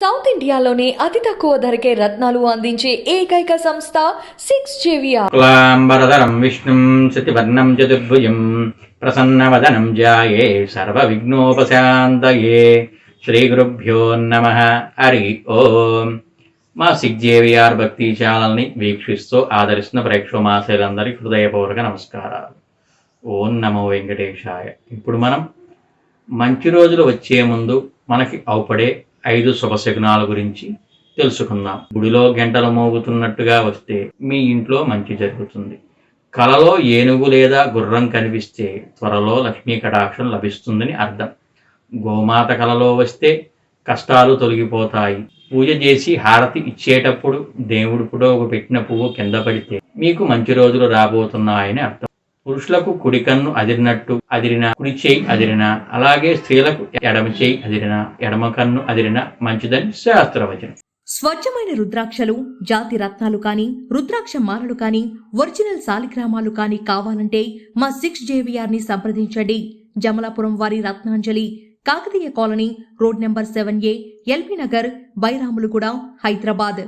South ఇండియాలోనే అతి తక్కువ ధరకే రత్నాలు అందించే ఏకైక సంస్థ సిక్స్ జేవిఆర్. క్లాంబరధరం విష్ణుం శతివర్ణం చతుర్భుజం ప్రసన్నవదనం జాయే సర్వ విఘ్నోప్రశాంతయే శ్రీ గురుభ్యో నమ హరి ఓం. మా సిగ్జేవిఆర్ భక్తి ఛానల్ని వీక్షిస్తూ ఆదరిస్తున్న ప్రేక్షమాశయులందరికీ హృదయపూర్వక నమస్కారాలు. ఓం నమో వెంకటేశాయ. ఇప్పుడు మనం మంచి రోజులు వచ్చే ముందు మనకి అవుపడే ఐదు శుభశకునాల గురించి తెలుసుకుందాం. గుడిలో గంటలు మోగుతున్నట్టుగా వస్తే మీ ఇంట్లో మంచి జరుగుతుంది. కలలో ఏనుగు లేదా గుర్రం కనిపిస్తే త్వరలో లక్ష్మీ కటాక్షం లభిస్తుందని అర్థం. గోమాత కలలో వస్తే కష్టాలు తొలగిపోతాయి. పూజ చేసి హారతి ఇచ్చేటప్పుడు దేవుడు ఒక పెట్టిన పువ్వు కింద పడితే మీకు మంచి రోజులు రాబోతున్నాయని అర్థం. పురుషులకు కుడి కన్ను అదిరినట్టు అదిరిన కుడి చేయి అదిరిన అలాగే స్త్రీలకు ఎడమ చేయి అదిరిన ఎడమ కన్ను అదిరిన మంచిదని శాస్త్రవచనం. స్వచ్ఛమైన రుద్రాక్షలు జాతి రత్నాలు కాని రుద్రాక్ష మాలలు కాని ఒరిజినల్ సాలిగ్రామాలు కాని కావాలంటే మా సిక్స్ జేవిఆర్ని సంప్రదించండి. జమలాపురం వారి Ratnanjali Kakatiya colony road number seven A L B Nagar Bairamalguda Hyderabad.